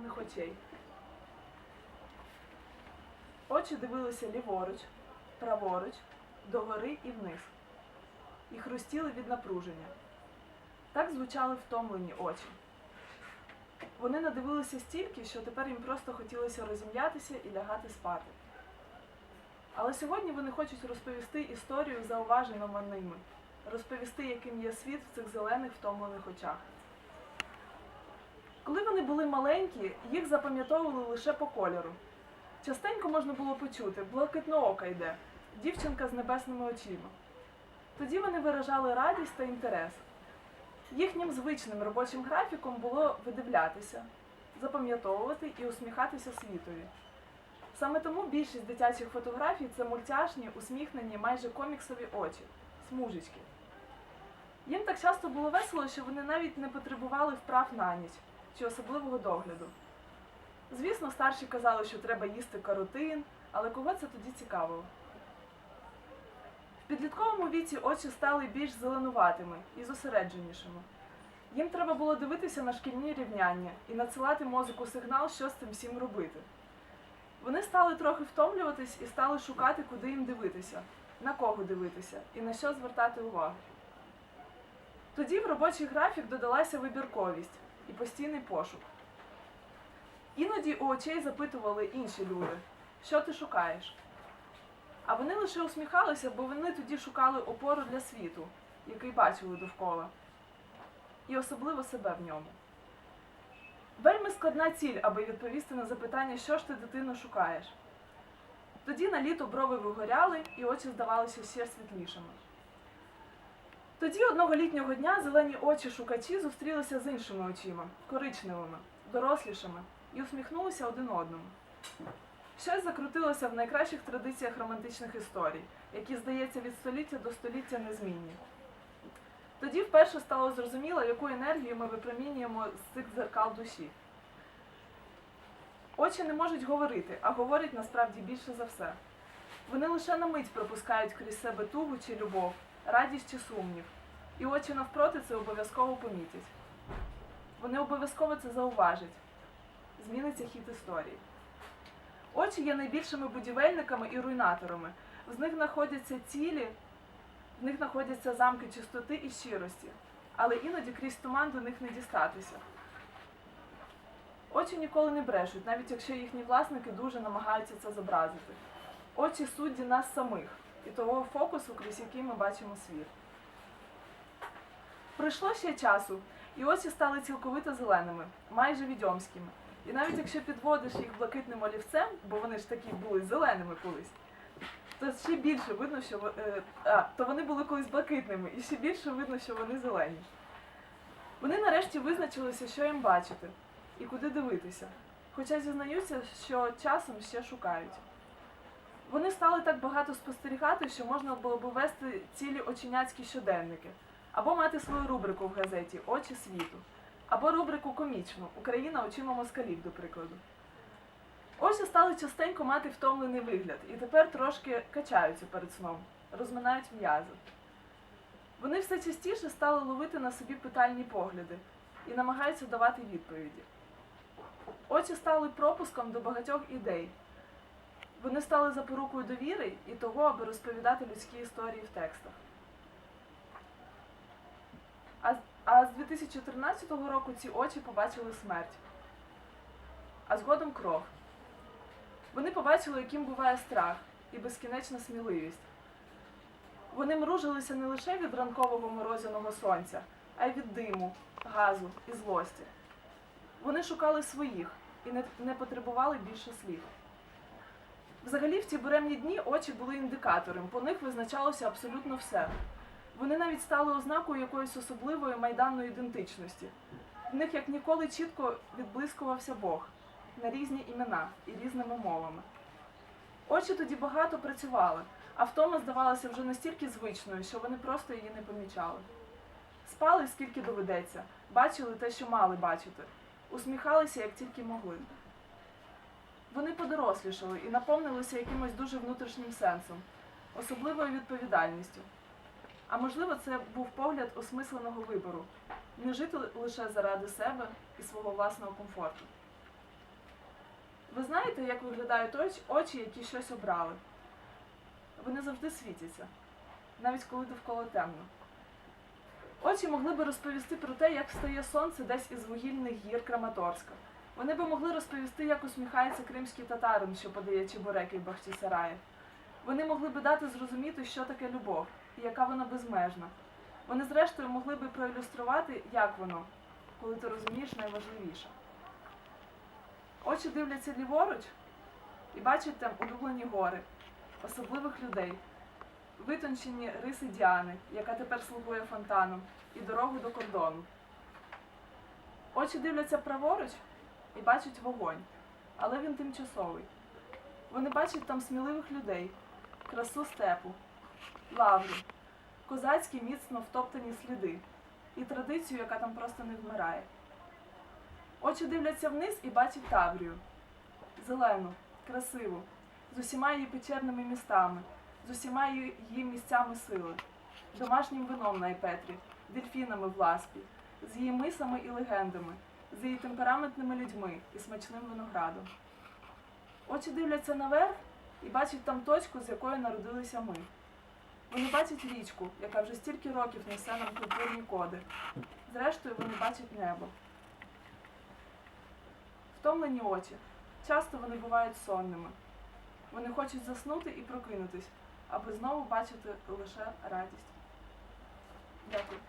втомлених очей. Очі дивилися ліворуч, праворуч, догори і вниз. І хрустіли від напруження. Так звучали втомлені очі. Вони надивилися стільки, що тепер їм просто хотілося розім'ятися і лягати спати. Але сьогодні вони хочуть розповісти історію зауважену ними, розповісти, яким є світ в цих зелених втомлених очах. Коли вони були маленькі, їх запам'ятовували лише по кольору. Частенько можна було почути, блакитноока йде, дівчинка з небесними очима. Тоді вони виражали радість та інтерес. Їхнім звичним робочим графіком було видивлятися, запам'ятовувати і усміхатися світові. Саме тому більшість дитячих фотографій це мультяшні, усміхнені, майже коміксові очі, смужечки. Їм так часто було весело, що вони навіть не потребували вправ на ніч чи особливого догляду. Звісно, старші казали, що треба їсти каротин, але кого це тоді цікавило? В підлітковому віці очі стали більш зеленуватими і зосередженішими. Їм треба було дивитися на шкільні рівняння і надсилати мозку сигнал, що з цим всім робити. Вони стали трохи втомлюватись і стали шукати, куди їм дивитися, на кого дивитися і на що звертати увагу. Тоді в робочий графік додалася вибірковість і постійний пошук. Іноді у очей запитували інші люди, що ти шукаєш. А вони лише усміхалися, бо вони тоді шукали опору для світу, який бачили довкола, і особливо себе в ньому. Вельми складна ціль, аби відповісти на запитання, що ж ти дитино шукаєш. Тоді на літо брови вигоряли і очі здавалися ще світлішими. Тоді одного літнього дня зелені очі шукачі зустрілися з іншими очима, коричневими, дорослішими, і усміхнулися один одному. Щось закрутилося в найкращих традиціях романтичних історій, які, здається, від століття до століття незмінні. Тоді вперше стало зрозуміло, яку енергію ми випромінюємо з цих дзеркал душі. Очі не можуть говорити, а говорять насправді більше за все. Вони лише на мить пропускають крізь себе тугу чи любов, радість чи сумнів, і очі навпроти це обов'язково помітять. Вони обов'язково це зауважать. Зміниться хід історії. Очі є найбільшими будівельниками і руйнаторами. З них знаходяться цілі, в них знаходяться замки чистоти і щирості, але іноді крізь туман до них не дістатися. Очі ніколи не брешуть, навіть якщо їхні власники дуже намагаються це зобразити. Очі судді нас самих і того фокусу, крізь який ми бачимо світ. Пройшло ще часу, і очі стали цілковито зеленими, майже відьомськими. І навіть якщо підводиш їх блакитним олівцем, бо вони ж такі були зеленими колись, то ще більше видно, що е, а, то вони були колись блакитними, і ще більше видно, що вони зелені. Вони нарешті визначилися, що їм бачити і куди дивитися, хоча зізнаються, що часом ще шукають. Вони стали так багато спостерігати, що можна було б вести цілі оченяцькі щоденники, або мати свою рубрику в газеті Очі світу, або рубрику комічну Україна очима москалів, до прикладу. Очі стали частенько мати втомлений вигляд і тепер трошки качаються перед сном, розминають м'язи. Вони все частіше стали ловити на собі питальні погляди і намагаються давати відповіді. Очі стали пропуском до багатьох ідей. Вони стали запорукою довіри і того, аби розповідати людські історії в текстах. А, а з 2014 року ці очі побачили смерть, а згодом кров. Вони побачили, яким буває страх і безкінечна сміливість. Вони мружилися не лише від ранкового морозяного сонця, а й від диму, газу і злості. Вони шукали своїх і не, не потребували більше слів. Взагалі, в ті буремні дні очі були індикатором, по них визначалося абсолютно все. Вони навіть стали ознакою якоїсь особливої майданної ідентичності. В них як ніколи чітко відблискувався Бог на різні імена і різними мовами. Очі тоді багато працювали, а втома здавалася вже настільки звичною, що вони просто її не помічали. Спали скільки доведеться, бачили те, що мали бачити, усміхалися, як тільки могли. Вони подорослішали і наповнилися якимось дуже внутрішнім сенсом, особливою відповідальністю. А можливо, це був погляд осмисленого вибору не жити лише заради себе і свого власного комфорту. Ви знаєте, як виглядають очі, які щось обрали? Вони завжди світяться, навіть коли довкола темно. Очі могли би розповісти про те, як встає сонце десь із вугільних гір Краматорська. Вони би могли розповісти, як усміхається кримський татарин, що подає чебуреки в Бахчисараї. Вони могли би дати зрозуміти, що таке любов і яка вона безмежна. Вони, зрештою, могли би проілюструвати, як воно, коли ти розумієш найважливіше. Очі дивляться ліворуч і бачать там улюблені гори, особливих людей, витончені риси Діани, яка тепер слугує фонтаном, і дорогу до кордону. Очі дивляться праворуч і бачать вогонь, але він тимчасовий. Вони бачать там сміливих людей, красу степу, лавру, козацькі міцно втоптані сліди і традицію, яка там просто не вмирає. Очі дивляться вниз і бачать Таврію. Зелену, красиву, з усіма її печерними містами, з усіма її її місцями сили, домашнім вином на Епетрі, дельфінами в ласпі, з її мисами і легендами, з її темпераментними людьми і смачним виноградом. Очі дивляться наверх і бачать там точку, з якої народилися ми. Вони бачать річку, яка вже стільки років несе нам культурні коди. Зрештою, вони бачать небо. Втомлені очі. Часто вони бувають сонними. Вони хочуть заснути і прокинутись, аби знову бачити лише радість. Дякую.